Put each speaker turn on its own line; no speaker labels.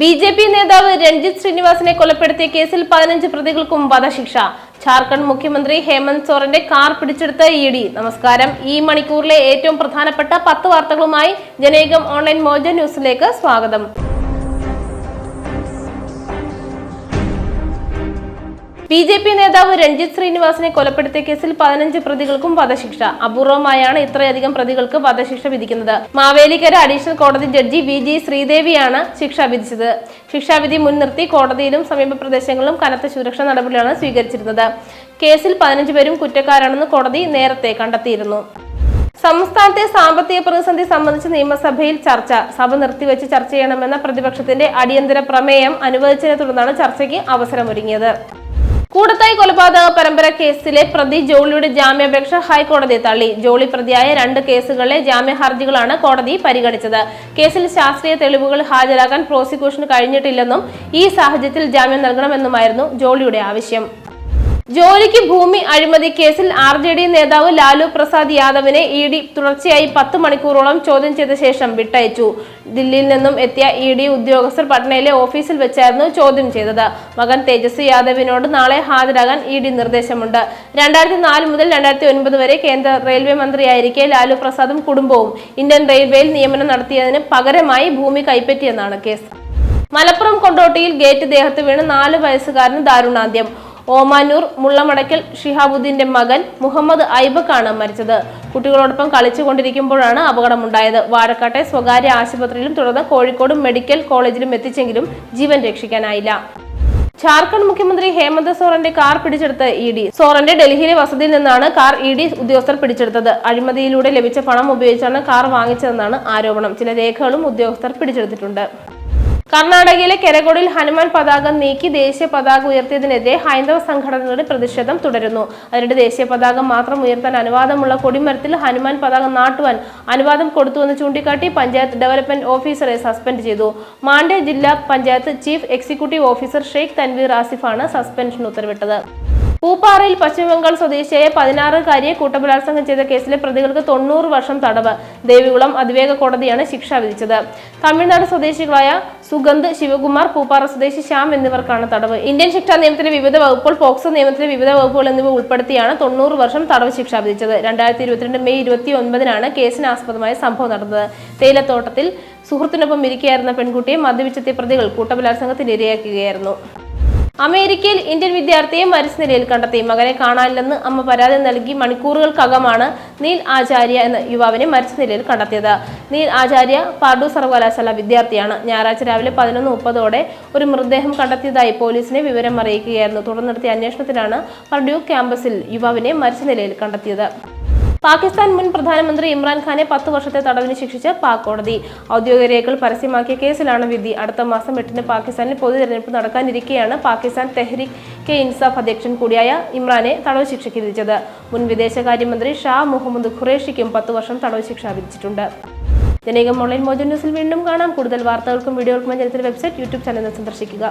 B J P നേതാവ് രഞ്ജിത്ത് ശ്രീനിവാസിനെ കൊലപ്പെടുത്തിയ കേസിൽ പതിനഞ്ച് പ്രതികൾക്കും വധശിക്ഷ. ജാർഖണ്ഡ് മുഖ്യമന്ത്രി ഹേമന്ത് സോറന്റെ കാർ പിടിച്ചെടുത്ത ഇ ഡി. നമസ്കാരം. ഈ മണിക്കൂറിലെ ഏറ്റവും പ്രധാനപ്പെട്ട പത്ത് വാർത്തകളുമായി ജനേകം ഓൺലൈൻ മോജ ന്യൂസിലേക്ക് സ്വാഗതം. ബി ജെ പി നേതാവ് രഞ്ജിത് ശ്രീനിവാസിനെ കൊലപ്പെടുത്തിയ കേസിൽ പതിനഞ്ച് പ്രതികൾക്കും വധശിക്ഷ. അപൂർവമായാണ് ഇത്രയധികം പ്രതികൾക്ക് വധശിക്ഷ വിധിക്കുന്നത്. മാവേലിക്കര അഡീഷണൽ കോടതി ജഡ്ജി വി ജി ശ്രീദേവിയാണ് ശിക്ഷ വിധിച്ചത്. ശിക്ഷാവിധി മുൻനിർത്തി കോടതിയിലും സമീപ പ്രദേശങ്ങളിലും കനത്ത സുരക്ഷാ നടപടികളാണ് സ്വീകരിച്ചിരുന്നത്. കേസിൽ പതിനഞ്ച് പേരും കുറ്റക്കാരാണെന്ന് കോടതി നേരത്തെ കണ്ടെത്തിയിരുന്നു. സംസ്ഥാനത്തെ സാമ്പത്തിക പ്രതിസന്ധി സംബന്ധിച്ച് നിയമസഭയിൽ ചർച്ച. സഭ നിർത്തിവെച്ച് ചർച്ച ചെയ്യണമെന്ന പ്രതിപക്ഷത്തിന്റെ അടിയന്തര പ്രമേയം അനുവദിച്ചതിനെ തുടർന്നാണ് ചർച്ചയ്ക്ക് അവസരമൊരുങ്ങിയത്. കൂടത്തായി കൊലപാതക പരമ്പര കേസിലെ പ്രതി ജോളിയുടെ ജാമ്യാപേക്ഷ ഹൈക്കോടതി തള്ളി. ജോളി പ്രതിയായ രണ്ട് കേസുകളിലെ ജാമ്യ ഹർജികളാണ് കോടതി പരിഗണിച്ചത്. കേസിൽ ശാസ്ത്രീയ തെളിവുകൾ ഹാജരാക്കാൻ പ്രോസിക്യൂഷന് കഴിഞ്ഞിട്ടില്ലെന്നും ഈ സാഹചര്യത്തിൽ ജാമ്യം നൽകണമെന്നുമായിരുന്നു ജോളിയുടെ ആവശ്യം. ജോലിക്ക് ഭൂമി അഴിമതി കേസിൽ ആർ ജെ ഡി നേതാവ് ലാലു പ്രസാദ് യാദവിനെ ഇ ഡി തുടർച്ചയായി പത്ത് മണിക്കൂറോളം ചോദ്യം ചെയ്ത ശേഷം വിട്ടയച്ചു. ദില്ലിയിൽ നിന്നും എത്തിയ ഇ ഡി ഉദ്യോഗസ്ഥർ പട്നയിലെ ഓഫീസിൽ വെച്ചായിരുന്നു ചോദ്യം ചെയ്തത്. മകൻ തേജസ്വി യാദവിനോട് നാളെ ഹാജരാകാൻ ഇ ഡി നിർദ്ദേശമുണ്ട്. രണ്ടായിരത്തി നാല് മുതൽ രണ്ടായിരത്തി ഒൻപത് വരെ കേന്ദ്ര റെയിൽവേ മന്ത്രിയായിരിക്കെ ലാലു പ്രസാദും കുടുംബവും. ഇന്ത്യൻ റെയിൽവേയിൽ നിയമനം നടത്തിയതിന് പകരമായി ഭൂമി കൈപ്പറ്റിയെന്നാണ് കേസ്. മലപ്പുറം കൊണ്ടോട്ടിയിൽ ഗേറ്റ് ദേഹത്ത് വീണ് നാല് വയസ്സുകാരന് ദാരുണാന്ത്യം. ഓമാനൂർ മുള്ളമടക്കൽ ഷിഹാബുദ്ദീന്റെ മകൻ മുഹമ്മദ് ഐബക്കാണ് മരിച്ചത്. കുട്ടികളോടൊപ്പം കളിച്ചുകൊണ്ടിരിക്കുമ്പോഴാണ് അപകടമുണ്ടായത്. വാഴക്കാട്ടെ സ്വകാര്യ ആശുപത്രിയിലും തുടർന്ന് കോഴിക്കോട് മെഡിക്കൽ കോളേജിലും എത്തിച്ചെങ്കിലും ജീവൻ രക്ഷിക്കാനായില്ല. ജാർഖണ്ഡ് മുഖ്യമന്ത്രി ഹേമന്ത് സോറന്റെ കാർ പിടിച്ചെടുത്ത് ഇ ഡി. സോറന്റെ ഡൽഹിയിലെ വസതിയിൽ നിന്നാണ് കാർ ഇ ഡി ഉദ്യോഗസ്ഥർ പിടിച്ചെടുത്തത്. അഴിമതിയിലൂടെ ലഭിച്ച പണം ഉപയോഗിച്ചാണ് കാർ വാങ്ങിച്ചതെന്നാണ് ആരോപണം. ചില രേഖകളും ഉദ്യോഗസ്ഥർ പിടിച്ചെടുത്തിട്ടുണ്ട്. കർണാടകയിലെ കെരകോടിൽ ഹനുമാൻ പതാക നീക്കി ദേശീയ പതാക ഉയർത്തിയതിനെതിരെ ഹൈന്ദവ സംഘടനകളുടെ പ്രതിഷേധം തുടരുന്നു. അതിനിടെ ദേശീയ പതാക മാത്രം ഉയർത്താൻ അനുവാദമുള്ള കൊടിമരത്തിൽ ഹനുമാൻ പതാക നാട്ടുവാൻ അനുവാദം കൊടുത്തുവെന്ന് ചൂണ്ടിക്കാട്ടി പഞ്ചായത്ത് ഡെവലപ്മെന്റ് ഓഫീസറെ സസ്പെൻഡ് ചെയ്തു. മാണ്ഡ്യ ജില്ലാ panchayat chief executive officer Sheikh Tanveer ആസിഫാണ് suspension ഉത്തരവിട്ടത്. പൂപ്പാറയിൽ പശ്ചിമബംഗാൾ സ്വദേശിയായ പതിനാറുകാരിയെ കൂട്ടബലാത്സംഗം ചെയ്ത കേസിലെ പ്രതികൾക്ക് തൊണ്ണൂറ് വർഷം തടവ് ദേവികുളം അതിവേഗ കോടതിയാണ് ശിക്ഷ വിധിച്ചത്. തമിഴ്നാട് സ്വദേശികളായ സുഗന്ധ് ശിവകുമാർ പൂപ്പാറ സ്വദേശി ശ്യാം എന്നിവർക്കാണ് തടവ്. ഇന്ത്യൻ ശിക്ഷാ നിയമത്തിലെ വിവിധ വകുപ്പുകൾ പോക്സോ നിയമത്തിലെ വിവിധ വകുപ്പുകൾ എന്നിവ ഉൾപ്പെടുത്തിയാണ് തൊണ്ണൂറ് വർഷം തടവ് ശിക്ഷ വിധിച്ചത്. രണ്ടായിരത്തി ഇരുപത്തിരണ്ട് മെയ് ഇരുപത്തി ഒൻപതിനാണ് കേസിന് ആസ്പദമായ സംഭവം നടന്നത്. തേയിലത്തോട്ടത്തിൽ സുഹൃത്തിനൊപ്പം ഇരിക്കുകയായിരുന്ന പെൺകുട്ടിയെ മദ്യപിച്ചെത്തിയ പ്രതികൾ കൂട്ടബലാത്സംഗത്തിന് ഇരയാക്കുകയായിരുന്നു. അമേരിക്കയിൽ ഇന്ത്യൻ വിദ്യാർത്ഥിയെ മരിച്ച നിലയിൽ കണ്ടെത്തി. മകനെ കാണാനില്ലെന്ന് അമ്മ പരാതി നൽകി മണിക്കൂറുകൾക്കകമാണ് നീൽ ആചാര്യ എന്ന യുവാവിനെ മരിച്ച നിലയിൽ കണ്ടെത്തിയത്. നീൽ ആചാര്യ പാർഡു സർവകലാശാല വിദ്യാർത്ഥിയാണ്. ഞായറാഴ്ച രാവിലെ പതിനൊന്ന് മുപ്പതോടെ ഒരു മൃതദേഹം കണ്ടെത്തിയതായി പോലീസിനെ വിവരം അറിയിക്കുകയായിരുന്നു തുടർന്ന് നടത്തിയ അന്വേഷണത്തിലാണ് പർഡ്യൂ ക്യാമ്പസിൽ യുവാവിനെ മരിച്ച നിലയിൽ കണ്ടെത്തിയത്. പാകിസ്ഥാൻ മുൻ പ്രധാനമന്ത്രി ഇമ്രാൻഖാനെ പത്ത് വർഷത്തെ തടവിന് ശിക്ഷിച്ച് പാക് കോടതി. ഔദ്യോഗിക രേഖകൾ പരസ്യമാക്കിയ കേസിലാണ് വിധി. അടുത്ത മാസം എട്ടിന് പാകിസ്ഥാനിൽ പൊതു തെരഞ്ഞെടുപ്പ് നടക്കാനിരിക്കെയാണ് പാകിസ്ഥാൻ തെഹ്രിക് കെ ഇൻസാഫ് അധ്യക്ഷൻ കൂടിയായ ഇമ്രാനെ തടവ് ശിക്ഷയ്ക്ക് വിധിച്ചത്. മുൻ വിദേശകാര്യമന്ത്രി ഷാ മുഹമ്മദ് ഖുറേഷിക്കും പത്ത് വർഷം തടവ് ശിക്ഷ വിധിച്ചിട്ടുണ്ട്. ജനകം ഓൺലൈൻ മോജൻ ന്യൂസിൽ വീണ്ടും കാണാം. കൂടുതൽ വാർത്തകൾക്കും വീഡിയോകൾക്കും ജനത്തിന്റെ വെബ്സൈറ്റ് യൂട്യൂബ് ചാനൽ സന്ദർശിക്കുക.